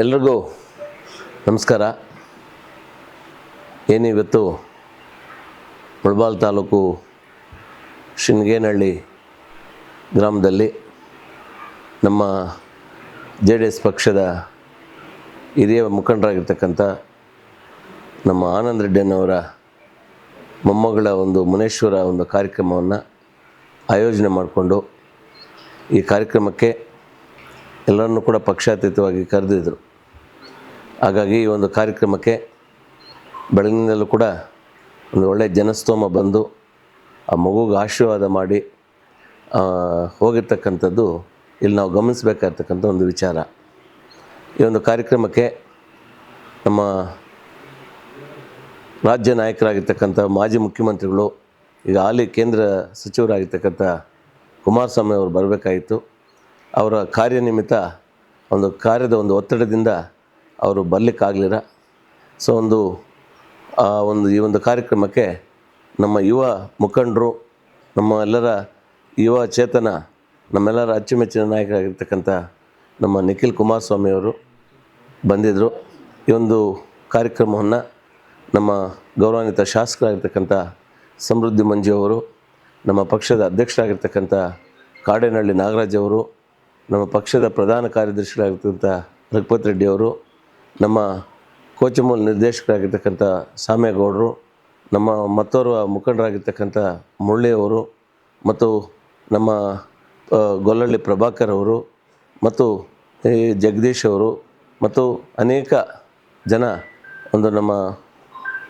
ಎಲ್ರಿಗೂ ನಮಸ್ಕಾರ. ಏನಿವತ್ತು ಮುಳಬಾಲ್ ತಾಲೂಕು ಶಿನ್ಗೇನಹಳ್ಳಿ ಗ್ರಾಮದಲ್ಲಿ ನಮ್ಮ ಜೆ ಡಿ ಎಸ್ ಪಕ್ಷದ ಹಿರಿಯ ಮುಖಂಡರಾಗಿರ್ತಕ್ಕಂಥ ನಮ್ಮ ಆನಂದ್ ರೆಡ್ಡಿಯನ್ನವರ ಮೊಮ್ಮಗಳ ಒಂದು ಮುನೇಶ್ವರ ಒಂದು ಕಾರ್ಯಕ್ರಮವನ್ನು ಆಯೋಜನೆ ಮಾಡಿಕೊಂಡು ಈ ಕಾರ್ಯಕ್ರಮಕ್ಕೆ ಎಲ್ಲರನ್ನೂ ಕೂಡ ಪಕ್ಷಾತೀತವಾಗಿ ಕರೆದಿದ್ದರು ಹಾಗಾಗಿ ಈ ಒಂದು ಕಾರ್ಯಕ್ರಮಕ್ಕೆ ಬೆಳಗಿನಿಂದಲೂ ಕೂಡ ಒಂದು ಒಳ್ಳೆಯ ಜನಸ್ತೋಮ ಬಂದು ಆ ಮಗುಗೆ ಆಶೀರ್ವಾದ ಮಾಡಿ ಹೋಗಿರ್ತಕ್ಕಂಥದ್ದು ಇಲ್ಲಿ ನಾವು ಗಮನಿಸಬೇಕಾಗಿರ್ತಕ್ಕಂಥ ಒಂದು ವಿಚಾರ. ಈ ಒಂದು ಕಾರ್ಯಕ್ರಮಕ್ಕೆ ನಮ್ಮ ರಾಜ್ಯ ನಾಯಕರಾಗಿರ್ತಕ್ಕಂಥ ಮಾಜಿ ಮುಖ್ಯಮಂತ್ರಿಗಳು, ಈಗ ಹಾಲಿ ಕೇಂದ್ರ ಸಚಿವರಾಗಿರ್ತಕ್ಕಂಥ ಕುಮಾರಸ್ವಾಮಿ ಅವರು ಬರಬೇಕಾಯಿತು ಅವರ ಕಾರ್ಯನಿಮಿತ್ತ ಒಂದು ಕಾರ್ಯದ ಒಂದು ಒತ್ತಡದಿಂದ ಅವರು ಬರಲಿಕ್ಕಾಗಲಿಲ್ಲ. ಸೊ ಒಂದು, ಆ, ಒಂದು, ಈ ಒಂದು ಕಾರ್ಯಕ್ರಮಕ್ಕೆ ನಮ್ಮ ಯುವ ಮುಖಂಡರು, ನಮ್ಮ ಎಲ್ಲರ ಯುವ ಚೇತನ, ನಮ್ಮೆಲ್ಲರ ಅಚ್ಚುಮೆಚ್ಚಿನ ನಾಯಕರಾಗಿರ್ತಕ್ಕಂಥ ನಮ್ಮ ನಿಖಿಲ್ ಕುಮಾರಸ್ವಾಮಿ ಅವರು ಬಂದಿದ್ದರು ಈ ಒಂದು ಕಾರ್ಯಕ್ರಮವನ್ನು ನಮ್ಮ ಗೌರವಾನ್ವಿತ ಶಾಸಕರಾಗಿರ್ತಕ್ಕಂಥ ಸಮೃದ್ಧಿ ಮಂಜು ಅವರು, ನಮ್ಮ ಪಕ್ಷದ ಅಧ್ಯಕ್ಷರಾಗಿರ್ತಕ್ಕಂಥ ಕಾಡೇನಹಳ್ಳಿ ನಾಗರಾಜ್ ಅವರು, ನಮ್ಮ ಪಕ್ಷದ ಪ್ರಧಾನ ಕಾರ್ಯದರ್ಶಿಗಳಾಗಿರ್ತಕ್ಕಂಥ ರಘುಪತ್ ರೆಡ್ಡಿ ಅವರು ನಮ್ಮ ಕೋಚಮೂಲ್ ನಿರ್ದೇಶಕರಾಗಿರ್ತಕ್ಕಂಥ ಸಾಮೇಗೌಡರು ನಮ್ಮ ಮತ್ತೋರ್ವ ಮುಖಂಡರಾಗಿರ್ತಕ್ಕಂಥ ಮುರಳಿಯವರು ಮತ್ತು ನಮ್ಮ ಗೊಲ್ಲಳ್ಳಿ ಪ್ರಭಾಕರ್ ಅವರು ಮತ್ತು ಜಗದೀಶ್ ಅವರು ಮತ್ತು ಅನೇಕ ಜನ ಒಂದು ನಮ್ಮ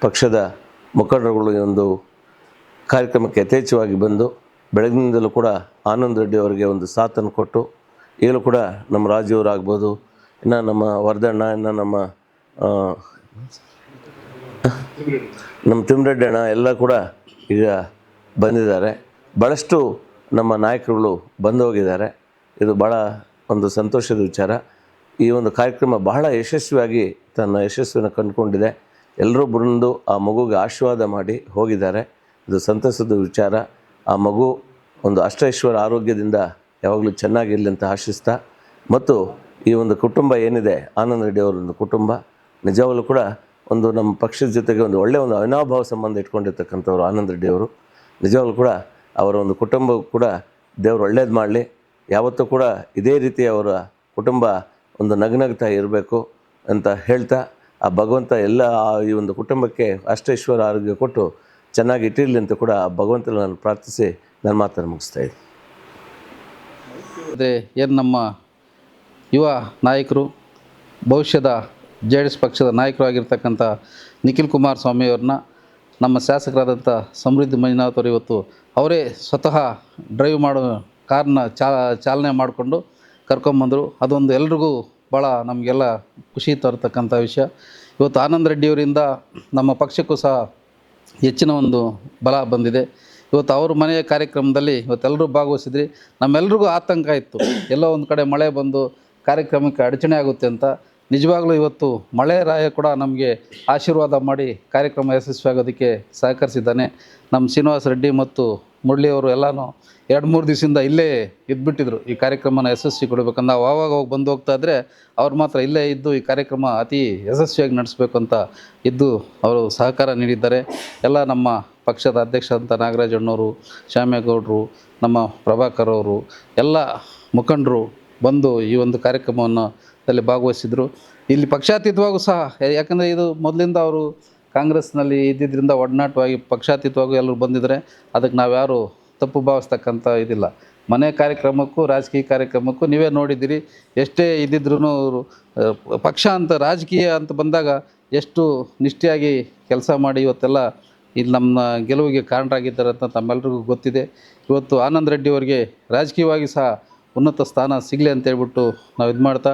ಪಕ್ಷದ ಮುಖಂಡರುಗಳು ಈ ಒಂದು ಕಾರ್ಯಕ್ರಮಕ್ಕೆ ಯಥೇಚ್ಛವಾಗಿ ಬಂದು ಬೆಳಗಿನಿಂದಲೂ ಕೂಡ ಆನಂದ್ ರೆಡ್ಡಿ ಅವರಿಗೆ ಒಂದು ಸಾಥನ್ನು ಕೊಟ್ಟು ಈಗಲೂ ಕೂಡ ನಮ್ಮ ರಾಜೀವ್ರು ಆಗ್ಬೋದು ಇನ್ನು ನಮ್ಮ ವರ್ಧಣ್ಣ, ಇನ್ನು ನಮ್ಮ ನಮ್ಮ ತಿಮ್ಮರೆಡ್ಡಿ ಅಣ್ಣ ಎಲ್ಲ ಕೂಡ ಈಗ ಬಂದಿದ್ದಾರೆ. ಭಾಳಷ್ಟು ನಮ್ಮ ನಾಯಕರುಗಳು ಬಂದು ಹೋಗಿದ್ದಾರೆ. ಇದು ಭಾಳ ಒಂದು ಸಂತೋಷದ ವಿಚಾರ. ಈ ಒಂದು ಕಾರ್ಯಕ್ರಮ ಬಹಳ ಯಶಸ್ವಿಯಾಗಿ ತನ್ನ ಯಶಸ್ವಿನ ಕಂಡುಕೊಂಡಿದೆ. ಎಲ್ಲರೂ ಬಂದು ಆ ಮಗುಗೆ ಆಶೀರ್ವಾದ ಮಾಡಿ ಹೋಗಿದ್ದಾರೆ. ಇದು ಸಂತಸದ ವಿಚಾರ. ಆ ಮಗು ಒಂದು ಅಷ್ಟೈಶ್ವರ ಆರೋಗ್ಯದಿಂದ ಯಾವಾಗಲೂ ಚೆನ್ನಾಗಿರಲಿ ಅಂತ ಆಶಿಸ್ತಾ, ಮತ್ತು ಈ ಒಂದು ಕುಟುಂಬ ಏನಿದೆ, ಆನಂದ್ ರೆಡ್ಡಿ ಅವರ ಒಂದು ಕುಟುಂಬ, ನಿಜವಾಗಲೂ ಕೂಡ ಒಂದು ನಮ್ಮ ಪಕ್ಷದ ಜೊತೆಗೆ ಒಂದು ಒಳ್ಳೆಯ ಒಂದು ಅವಿನಾಭಾವ ಸಂಬಂಧ ಇಟ್ಕೊಂಡಿರ್ತಕ್ಕಂಥವ್ರು ಆನಂದ್ ರೆಡ್ಡಿ ಅವರು. ನಿಜವಾಗಲೂ ಕೂಡ ಅವರ ಒಂದು ಕುಟುಂಬ ಕೂಡ ದೇವರು ಒಳ್ಳೇದು ಮಾಡಲಿ. ಯಾವತ್ತೂ ಕೂಡ ಇದೇ ರೀತಿ ಅವರ ಕುಟುಂಬ ಒಂದು ನಗ್ನಗ್ತಾ ಇರಬೇಕು ಅಂತ ಹೇಳ್ತಾ, ಆ ಭಗವಂತ ಎಲ್ಲ ಈ ಒಂದು ಕುಟುಂಬಕ್ಕೆ ಅಷ್ಟೇಶ್ವರ ಆರೋಗ್ಯ ಕೊಟ್ಟು ಚೆನ್ನಾಗಿ ಇಟ್ಟಿರಲಿ ಅಂತ ಕೂಡ ಆ ಭಗವಂತನ ನಾನು ಪ್ರಾರ್ಥಿಸಿ ನನ್ನ ಮಾತನ್ನು ಮುಗಿಸ್ತಾ ಇದ್ದೆ ಅದೇ ಏನು ನಮ್ಮ ಯುವ ನಾಯಕರು, ಭವಿಷ್ಯದ ಜೆ ಡಿ ಎಸ್ ಪಕ್ಷದ ನಾಯಕರಾಗಿರ್ತಕ್ಕಂಥ ನಿಖಿಲ್ ಕುಮಾರ್ ಸ್ವಾಮಿಯವ್ರನ್ನ ನಮ್ಮ ಶಾಸಕರಾದಂಥ ಸಮೃದ್ಧಿ ಮಂಜುನಾಥ್ ಅವರು ಇವತ್ತು ಅವರೇ ಸ್ವತಃ ಡ್ರೈವ್ ಮಾಡೋ ಕಾರ್ನ ಚಾ, ಚಾಲನೆ ಮಾಡಿಕೊಂಡು ಕರ್ಕೊಂಬಂದರು ಅದೊಂದು ಎಲ್ರಿಗೂ ಭಾಳ ನಮಗೆಲ್ಲ ಖುಷಿ ತರತಕ್ಕಂಥ ವಿಷಯ. ಇವತ್ತು ಆನಂದ್ ರೆಡ್ಡಿಯವರಿಂದ ನಮ್ಮ ಪಕ್ಷಕ್ಕೂ ಸಹ ಹೆಚ್ಚಿನ ಒಂದು ಬಲ ಬಂದಿದೆ. ಇವತ್ತು ಅವ್ರ ಮನೆಯ ಕಾರ್ಯಕ್ರಮದಲ್ಲಿ ಇವತ್ತೆಲ್ಲರೂ ಭಾಗವಹಿಸಿದ್ರಿ. ನಮ್ಮೆಲ್ರಿಗೂ ಆತಂಕ ಇತ್ತು. ಎಲ್ಲೋ ಒಂದು ಕಡೆ ಮಳೆ ಬಂದು ಕಾರ್ಯಕ್ರಮಕ್ಕೆ ಅಡಚಣೆ ಆಗುತ್ತೆ ಅಂತ ನಿಜವಾಗ್ಲೂ ಇವತ್ತು ಮಳೆ ರಾಯ ಕೂಡ ನಮಗೆ ಆಶೀರ್ವಾದ ಮಾಡಿ ಕಾರ್ಯಕ್ರಮ ಯಶಸ್ವಿಯಾಗೋದಕ್ಕೆ ಸಹಕರಿಸಿದ್ದಾನೆ. ನಮ್ಮ ಶ್ರೀನಿವಾಸ ರೆಡ್ಡಿ ಮತ್ತು ಮುರಳಿಯವರು ಎಲ್ಲನೂ ಎರಡು ಮೂರು ದಿವಸದಿಂದ ಇಲ್ಲೇ ಇದ್ಬಿಟ್ಟಿದ್ರು ಈ ಕಾರ್ಯಕ್ರಮನ ಯಶಸ್ವಿ ಕೊಡಬೇಕಂದ ನಾವು ಆವಾಗ ಹೋಗಿ ಬಂದು ಹೋಗ್ತಾ ಇದ್ದರೆ ಅವ್ರು ಮಾತ್ರ ಇಲ್ಲೇ ಇದ್ದು ಈ ಕಾರ್ಯಕ್ರಮ ಅತಿ ಯಶಸ್ವಿಯಾಗಿ ನಡೆಸಬೇಕು ಅಂತ ಇದ್ದು ಅವರು ಸಹಕಾರ ನೀಡಿದ್ದಾರೆ. ಎಲ್ಲ ನಮ್ಮ ಪಕ್ಷದ ಅಧ್ಯಕ್ಷ ಅಂತ ನಾಗರಾಜ್ ಅಣ್ಣವರು ಶ್ಯಾಮೇಗೌಡರು ನಮ್ಮ ಪ್ರಭಾಕರ್ ಅವರು, ಎಲ್ಲ ಮುಖಂಡರು ಬಂದು ಈ ಒಂದು ಕಾರ್ಯಕ್ರಮವನ್ನು ಅಲ್ಲಿ ಭಾಗವಹಿಸಿದರು. ಇಲ್ಲಿ ಪಕ್ಷಾತೀತವಾಗೂ ಸಹ, ಯಾಕಂದರೆ ಇದು ಮೊದಲಿಂದ ಅವರು ಕಾಂಗ್ರೆಸ್ನಲ್ಲಿ ಇದ್ದಿದ್ದರಿಂದ ಒಡನಾಟವಾಗಿ ಪಕ್ಷಾತೀತವಾಗೂ ಎಲ್ಲರೂ ಬಂದಿದ್ದಾರೆ ಅದಕ್ಕೆ ನಾವ್ಯಾರು ತಪ್ಪು ಭಾವಿಸ್ತಕ್ಕಂಥ ಇದಿಲ್ಲ. ಮನೆ ಕಾರ್ಯಕ್ರಮಕ್ಕೂ, ರಾಜಕೀಯ ಕಾರ್ಯಕ್ರಮಕ್ಕೂ ನೀವೇ ನೋಡಿದ್ದೀರಿ. ಎಷ್ಟೇ ಇದ್ದಿದ್ರೂ ಪಕ್ಷ ಅಂತ, ರಾಜಕೀಯ ಅಂತ ಬಂದಾಗ ಎಷ್ಟು ನಿಷ್ಠೆಯಾಗಿ ಕೆಲಸ ಮಾಡಿ ಇವತ್ತೆಲ್ಲ ಇಲ್ಲಿ ನಮ್ಮ ಗೆಲುವಿಗೆ ಕಾರಣರಾಗಿದ್ದಾರೆ ಅಂತ ತಮ್ಮೆಲ್ಲರಿಗೂ ಗೊತ್ತಿದೆ. ಇವತ್ತು ಆನಂದ್ ರೆಡ್ಡಿ ಅವರಿಗೆ ರಾಜಕೀಯವಾಗಿ ಸಹ ಉನ್ನತ ಸ್ಥಾನ ಸಿಗಲಿ ಅಂತೇಳ್ಬಿಟ್ಟು ನಾವು ಇದು ಮಾಡ್ತಾ,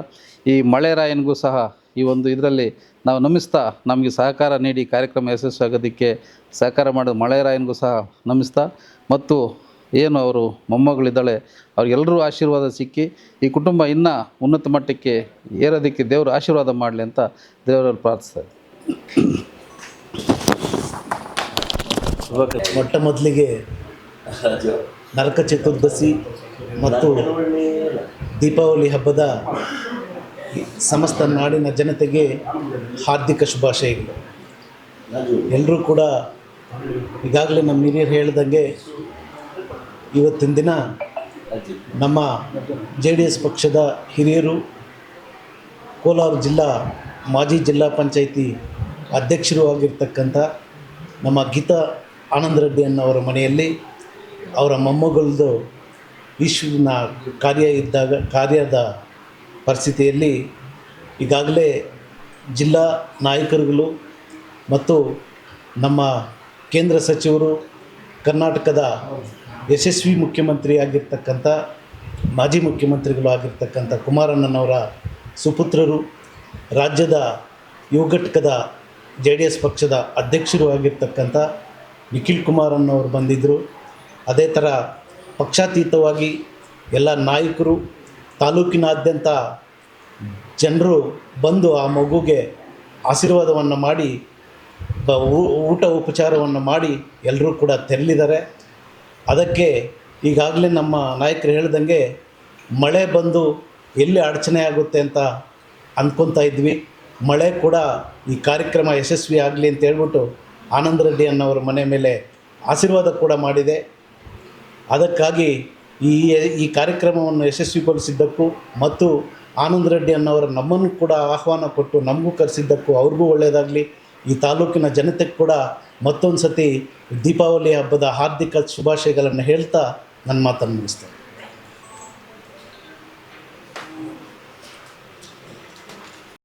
ಈ ಮಳೆರಾಯನಿಗೂ ಸಹ ಈ ಒಂದು ಇದರಲ್ಲಿ ನಾವು ನಮಿಸ್ತಾ, ನಮಗೆ ಸಹಕಾರ ನೀಡಿ ಕಾರ್ಯಕ್ರಮ ಯಶಸ್ವಿಯಾಗೋದಕ್ಕೆ ಸಹಕಾರ ಮಾಡಿದ ಮಳೆರಾಯನಿಗೂ ಸಹ ನಮಿಸ್ತಾ. ಮತ್ತು ಏನು ಅವರು ಮೊಮ್ಮಗಳಿದ್ದಾಳೆ ಅವ್ರಿಗೆಲ್ಲರೂ ಆಶೀರ್ವಾದ ಸಿಕ್ಕಿ, ಈ ಕುಟುಂಬ ಇನ್ನೂ ಉನ್ನತ ಮಟ್ಟಕ್ಕೆ ಏರೋದಕ್ಕೆ ದೇವರು ಆಶೀರ್ವಾದ ಮಾಡಲಿ ಅಂತ ದೇವರಲ್ಲಿ ಪ್ರಾರ್ಥಿಸ್ತಾರೆ ಮೊಟ್ಟ ಮೊದಲಿಗೆ ನರಕ ಚತುರ್ದಶಿ ಮತ್ತು ದೀಪಾವಳಿ ಹಬ್ಬದ ಸಮಸ್ತ ನಾಡಿನ ಜನತೆಗೆ ಹಾರ್ದಿಕ ಶುಭಾಶಯಗಳು. ಎಲ್ಲರೂ ಕೂಡ ಈಗಾಗಲೇ ನಮ್ಮ ಹಿರಿಯರು ಹೇಳ್ದಂಗೆ ಇವತ್ತಿನ ದಿನ ನಮ್ಮ ಜೆ ಡಿ ಎಸ್ ಪಕ್ಷದ ಹಿರಿಯರು ಕೋಲಾರ ಜಿಲ್ಲಾ ಮಾಜಿ ಜಿಲ್ಲಾ ಪಂಚಾಯಿತಿ ಅಧ್ಯಕ್ಷರು ಆಗಿರ್ತಕ್ಕಂಥ ನಮ್ಮ ಗೀತಾ ಆನಂದ ರೆಡ್ಡಿ ಅನ್ನೋರ ಮನೆಯಲ್ಲಿ ಅವರ ಮೊಮ್ಮಗಳದು ಈಶ್ವರನ ಕಾರ್ಯ ಇದ್ದಾಗ, ಕಾರ್ಯದ ಪರಿಸ್ಥಿತಿಯಲ್ಲಿ ಈಗಾಗಲೇ ಜಿಲ್ಲಾ ನಾಯಕರುಗಳು ಮತ್ತು ನಮ್ಮ ಕೇಂದ್ರ ಸಚಿವರು ಕರ್ನಾಟಕದ ಯಶಸ್ವಿ ಮುಖ್ಯಮಂತ್ರಿ ಆಗಿರ್ತಕ್ಕಂಥ, ಮಾಜಿ ಮುಖ್ಯಮಂತ್ರಿಗಳು ಆಗಿರ್ತಕ್ಕಂಥ ಕುಮಾರಣ್ಣನವರ ಸುಪುತ್ರರು, ರಾಜ್ಯದ ಯುವ ಘಟಕದ ಜೆ ಡಿ ಎಸ್ ಪಕ್ಷದ ಅಧ್ಯಕ್ಷರು ಆಗಿರ್ತಕ್ಕಂಥ ನಿಖಿಲ್ ಕುಮಾರಣ್ಣವರು ಬಂದಿದ್ದರು. ಅದೇ ಥರ ಪಕ್ಷಾತೀತವಾಗಿ ಎಲ್ಲ ನಾಯಕರು, ತಾಲೂಕಿನಾದ್ಯಂತ ಜನರು ಬಂದು ಆ ಮಗುಗೆ ಆಶೀರ್ವಾದವನ್ನು ಮಾಡಿ, ಬ ಊಟ ಉಪಚಾರವನ್ನು ಮಾಡಿ ಎಲ್ಲರೂ ಕೂಡ ತೆರಳಿದ್ದಾರೆ. ಅದಕ್ಕೆ ಈಗಾಗಲೇ ನಮ್ಮ ನಾಯಕರು ಹೇಳ್ದಂಗೆ ಮಳೆ ಬಂದು ಎಲ್ಲಿ ಅಡಚಣೆ ಆಗುತ್ತೆ ಅಂತ ಅಂದ್ಕೊತಾ ಇದ್ವಿ. ಮಳೆ ಕೂಡ ಈ ಕಾರ್ಯಕ್ರಮ ಯಶಸ್ವಿ ಆಗಲಿ ಅಂತ ಹೇಳ್ಬಿಟ್ಟು ಆನಂದ ರೆಡ್ಡಿ ಅನ್ನೋರ ಮನೆ ಮೇಲೆ ಆಶೀರ್ವಾದ ಕೂಡ ಮಾಡಿದೆ. ಅದಕ್ಕಾಗಿ ಈ ಈ ಕಾರ್ಯಕ್ರಮವನ್ನು ಯಶಸ್ವಿಗೊಳಿಸಿದ್ದಕ್ಕೂ ಮತ್ತು ಆನಂದ್ ರೆಡ್ಡಿ ಅನ್ನೋರು ನಮ್ಮನ್ನು ಕೂಡ ಆಹ್ವಾನ ಕೊಟ್ಟು ನಮಗೂ ಕರೆಸಿದ್ದಕ್ಕೂ ಅವ್ರಿಗೂ ಒಳ್ಳೆಯದಾಗಲಿ. ಈ ತಾಲೂಕಿನ ಜನತೆ ಕೂಡ ಮತ್ತೊಂದು ಸತಿ ದೀಪಾವಳಿ ಹಬ್ಬದ ಹಾರ್ದಿಕ ಶುಭಾಶಯಗಳನ್ನು ಹೇಳ್ತಾ ನನ್ನ ಮಾತನ್ನು ಮುಗಿಸ್ತೇನೆ.